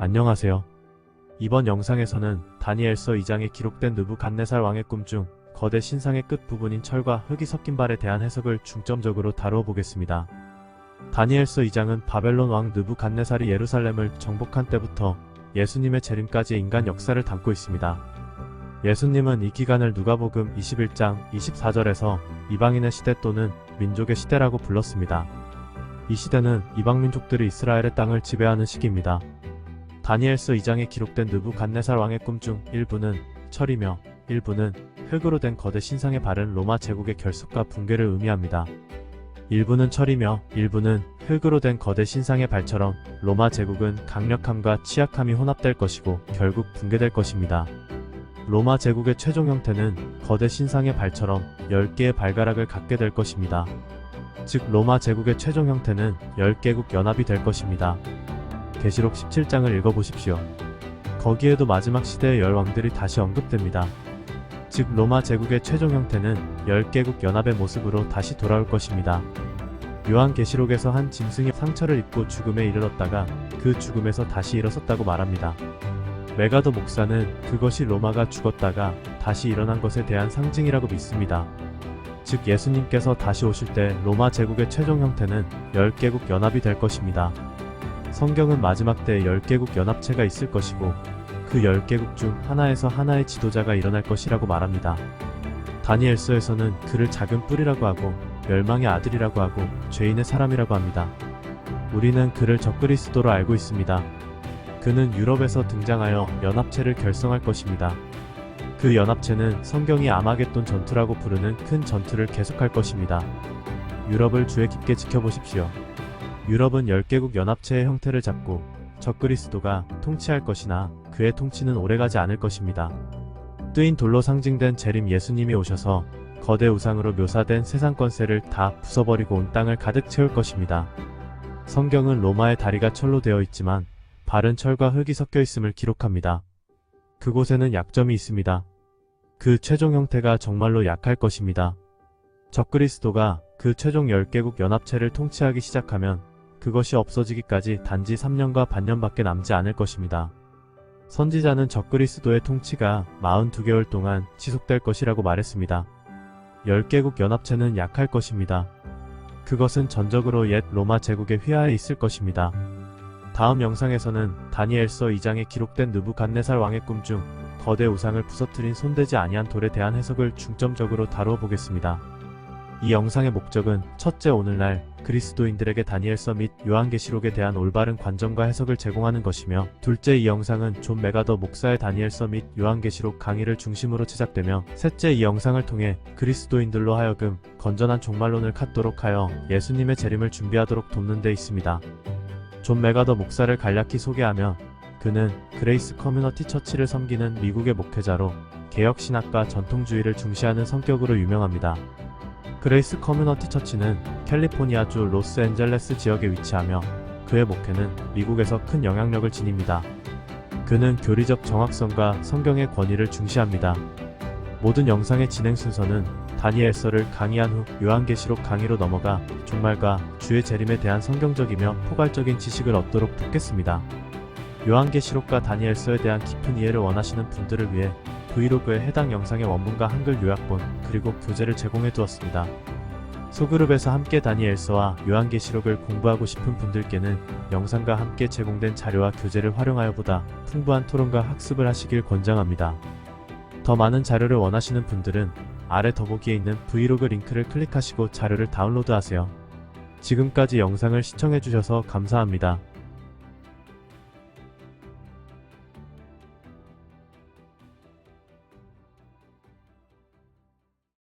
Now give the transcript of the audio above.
안녕하세요. 이번 영상에서는 다니엘서 2장에 기록된 느부갓네살 왕의 꿈 중 거대 신상의 끝 부분인 철과 흙이 섞인 발에 대한 해석을 중점적으로 다루어 보겠습니다. 다니엘서 2장은 바벨론 왕 느부갓네살이 예루살렘을 정복한 때부터 예수님의 재림까지의 인간 역사를 담고 있습니다. 예수님은 이 기간을 누가복음 21장 24절에서 이방인의 시대 또는 민족의 시대라고 불렀습니다. 이 시대는 이방 민족들이 이스라엘의 땅을 지배하는 시기입니다. 다니엘서 2장에 기록된 느부갓네살 왕의 꿈 중 일부는 철이며 일부는 흙으로 된 거대 신상에 바른 로마 제국의 결속과 붕괴를 의미합니다. 일부는 철이며 일부는 흙으로 된 거대 신상의 발처럼 로마 제국은 강력함과 취약함이 혼합될 것이고 결국 붕괴될 것입니다. 로마 제국의 최종 형태는 거대 신상의 발처럼 10개의 발가락을 갖게 될 것입니다. 즉 로마 제국의 최종 형태는 10개국 연합이 될 것입니다. 계시록 17장을 읽어보십시오. 거기에도 마지막 시대의 열 왕들이 다시 언급됩니다. 즉 로마 제국의 최종 형태는 10개국 연합의 모습으로 다시 돌아올 것입니다. 요한계시록에서 한 짐승이 상처를 입고 죽음에 이르렀다가 그 죽음에서 다시 일어섰다고 말합니다. 메가더 목사는 그것이 로마가 죽었다가 다시 일어난 것에 대한 상징이라고 믿습니다. 즉 예수님께서 다시 오실 때 로마 제국의 최종 형태는 10개국 연합이 될 것입니다. 성경은 마지막 때 10개국 연합체가 있을 것이고 그 10개국 중 하나에서 하나의 지도자가 일어날 것이라고 말합니다. 다니엘서에서는 그를 작은 뿔이라고 하고 멸망의 아들이라고 하고 죄인의 사람이라고 합니다. 우리는 그를 적그리스도로 알고 있습니다. 그는 유럽에서 등장하여 연합체를 결성할 것입니다. 그 연합체는 성경이 아마겟돈 전투라고 부르는 큰 전투를 계속할 것입니다. 유럽을 주의 깊게 지켜보십시오. 유럽은 10개국 연합체의 형태를 잡고 적그리스도가 통치할 것이나 그의 통치는 오래가지 않을 것입니다. 뜨인 돌로 상징된 재림 예수님이 오셔서 거대 우상으로 묘사된 세상 권세를 다 부숴버리고 온 땅을 가득 채울 것입니다. 성경은 로마의 다리가 철로 되어 있지만 발은 철과 흙이 섞여 있음을 기록합니다. 그곳에는 약점이 있습니다. 그 최종 형태가 정말로 약할 것입니다. 적그리스도가 그 최종 10개국 연합체를 통치하기 시작하면 그것이 없어지기까지 단지 3년과 반년밖에 남지 않을 것입니다. 선지자는 적그리스도의 통치가 42개월 동안 지속될 것이라고 말했습니다. 10개국 연합체는 약할 것입니다. 그것은 전적으로 옛 로마 제국의 휘하에 있을 것입니다. 다음 영상에서는 다니엘서 2장에 기록된 느부갓네살 왕의 꿈 중 거대 우상을 부서뜨린 손대지 아니한 돌에 대한 해석을 중점적으로 다루어 보겠습니다. 이 영상의 목적은 첫째 오늘날 그리스도인들에게 다니엘서 및 요한계시록에 대한 올바른 관점과 해석을 제공하는 것이며 둘째 이 영상은 존 메가더 목사의 다니엘서 및 요한계시록 강의를 중심으로 제작되며 셋째 이 영상을 통해 그리스도인들로 하여금 건전한 종말론을 갖도록 하여 예수님의 재림을 준비하도록 돕는 데 있습니다. 존 메가더 목사를 간략히 소개하며 그는 그레이스 커뮤너티 처치를 섬기는 미국의 목회자로 개혁 신학과 전통주의를 중시하는 성격으로 유명합니다. 그레이스 커뮤너티 처치는 캘리포니아주 로스앤젤레스 지역에 위치하며 그의 목회는 미국에서 큰 영향력을 지닙니다. 그는 교리적 정확성과 성경의 권위를 중시합니다. 모든 영상의 진행 순서는 다니엘서를 강의한 후 요한계시록 강의로 넘어가 종말과 주의 재림에 대한 성경적이며 포괄적인 지식을 얻도록 돕겠습니다. 요한계시록과 다니엘서에 대한 깊은 이해를 원하시는 분들을 위해 브이로그에 해당 영상의 원문과 한글 요약본 그리고 교재를 제공해 두었습니다. 소그룹에서 함께 다니엘서와 요한계시록을 공부하고 싶은 분들께는 영상과 함께 제공된 자료와 교재를 활용하여 보다 풍부한 토론과 학습을 하시길 권장합니다. 더 많은 자료를 원하시는 분들은 아래 더보기에 있는 브이로그 링크를 클릭하시고 자료를 다운로드하세요. 지금까지 영상을 시청해주셔서 감사합니다.